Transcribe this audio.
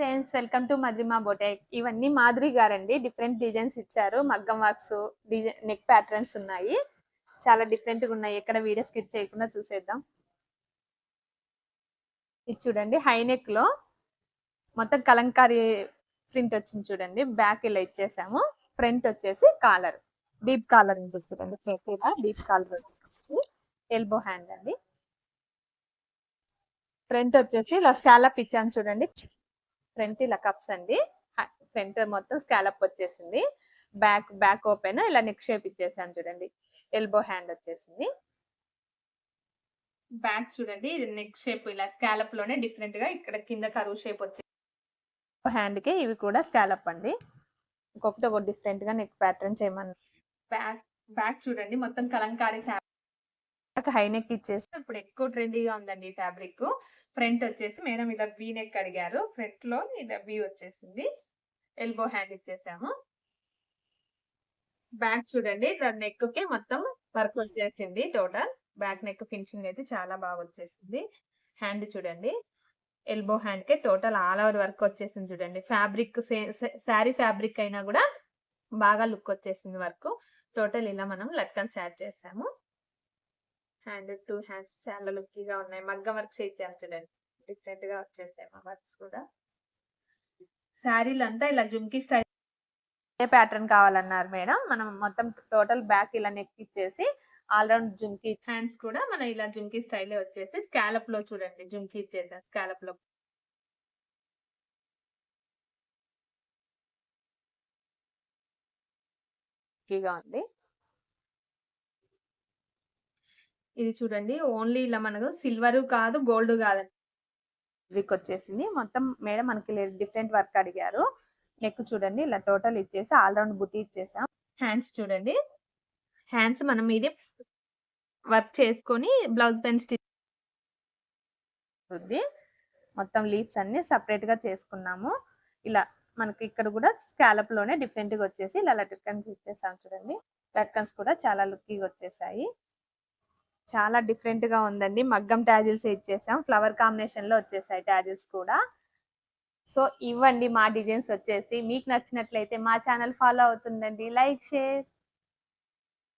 Friends welcome to Madhurima boutique ఇవన్నీ మాధురి గారండి. Different designs ఇచ్చారు. మగ్గం వర్క్స్ డిజైన్ నెక్ ప్యాటర్న్స్ ఉన్నాయి. చాలా డిఫరెంట్గా ఉన్నాయి. ఎక్కడ వీడియో స్కిప్ చేయకుండా చూసేద్దాం. ఇది చూడండి హై లో మొత్తం కలంకారీ ప్రింట్ వచ్చింది చూడండి. బ్యాక్ ఇలా ఇచ్చేసాము. ఫ్రంట్ వచ్చేసి కాలర్ డీప్ కాలర్ ఉంటుంది చూడండి. ఫ్రంట్ ఇలా డీప్ కాలర్ ఎల్బో హ్యాండ్ అండి. ఫ్రంట్ వచ్చేసి ఇలా స్కాలప్ ఇచ్చాను చూడండి. ఫ్రంట్ ఇలా కప్స్ అండి. ఫ్రంట్ మొత్తం స్కాలప్ వచ్చేసింది. బ్యాక్ బ్యాక్ ఓపెన్ ఇలా నెక్ షేప్ ఇచ్చేసాను చూడండి. ఎల్బో హ్యాండ్ వచ్చేసింది. బ్యాక్ చూడండి ఇది నెక్ షేప్ ఇలా స్కాలప్లోనే డిఫరెంట్గా ఇక్కడ కింద కరువు షేప్ వచ్చే హ్యాండ్కి ఇవి కూడా స్కాలప్ అండి. ఇంకొకటి ఒక డిఫరెంట్గా నెక్ ప్యాటర్న్ చేయమని. బ్యాక్ బ్యాక్ చూడండి మొత్తం కలంకారీ ఫ్యాబ్రిక్ హై నెక్ ఇచ్చేసి ఇప్పుడు ఎక్కువ ట్రెండీగా ఉందండి ఈ ఫ్యాబ్రిక్. ఫ్రంట్ వచ్చేసి మేడం ఇలా వీ నెక్ అడిగారు. ఫ్రంట్లో ఇలా వీ వచ్చేసింది. Elbow hand ఇచ్చేసాము. బ్యాక్ చూడండి ఇట్లా నెక్కి మొత్తం వర్క్ వచ్చేసింది టోటల్ బ్యాక్ నెక్ ఫినిషింగ్ అయితే చాలా బాగా వచ్చేసింది. హ్యాండ్ చూడండి ఎల్బో హ్యాండ్కి టోటల్ ఆల్ ఓవర్ వర్క్ వచ్చేసింది చూడండి. ఫ్యాబ్రిక్ శారీ ఫ్యాబ్రిక్ అయినా కూడా బాగా లుక్ వచ్చేసింది వర్క్ టోటల్ ఇలా మనం లట్కన్స్ యాడ్ చేసాము. హ్యాండ్ టూ హ్యాండ్స్ చాలా లుక్కీగా ఉన్నాయి. మగ్గం వర్క్స్ ఇచ్చాము చూడండి. డిఫరెంట్గా వచ్చేసాయి మా వర్క్స్ కూడా. శారీలు అంతా ఇలా జుమ్కి స్టైల్ ఏ ప్యాటర్న్ కావాలన్నారు మేడం. మనం మొత్తం టోటల్ బ్యాక్ ఇలా నెక్ ఇచ్చేసి ఆల్రౌండ్ జుమ్కి హ్యాండ్స్ కూడా మనం ఇలా జుమ్కి స్టైల్ వచ్చేసి స్కాలప్లో చూడండి. జుమ్కి ఇచ్చేసాం స్కాలప్లో ఉంది. ఇది చూడండి. ఓన్లీ ఇలా మనకు సిల్వర్ కాదు గోల్డ్ కాదండి వీక్ వచ్చేసింది మొత్తం మేడం మనకి డిఫరెంట్ వర్క్ అడిగారు. నెక్ చూడండి. ఇలా టోటల్ ఇచ్చేసి ఆల్ రౌండ్ బుట్టి ఇచ్చేసాం. హ్యాండ్స్ చూడండి. హ్యాండ్స్ మనం ఇది వర్క్ చేసుకొని బ్లౌజ్ పెన్ స్టిచ్ మొత్తం లీప్స్ అన్ని సపరేట్గా చేసుకున్నాము. ఇలా మనకి ఇక్కడ కూడా స్కాలప్లోనే డిఫరెంట్గా వచ్చేసి ఇలా లటకన్స్ ఇచ్చేసాం చూడండి. లటకన్స్ కూడా చాలా లుక్కీగా వచ్చేసాయి. చాలా డిఫరెంట్గా ఉందండి. మగ్గం ట్యాజిల్స్ ఇచ్చేసాం. ఫ్లవర్ కాంబినేషన్లో వచ్చేసాయి ట్యాజిల్స్ కూడా. సో ఇవ్వండి మా డిజైన్స్ వచ్చేసి. మీకు నచ్చినట్లయితే మా ఛానల్ ఫాలో అవుతుండండి లైక్ షేర్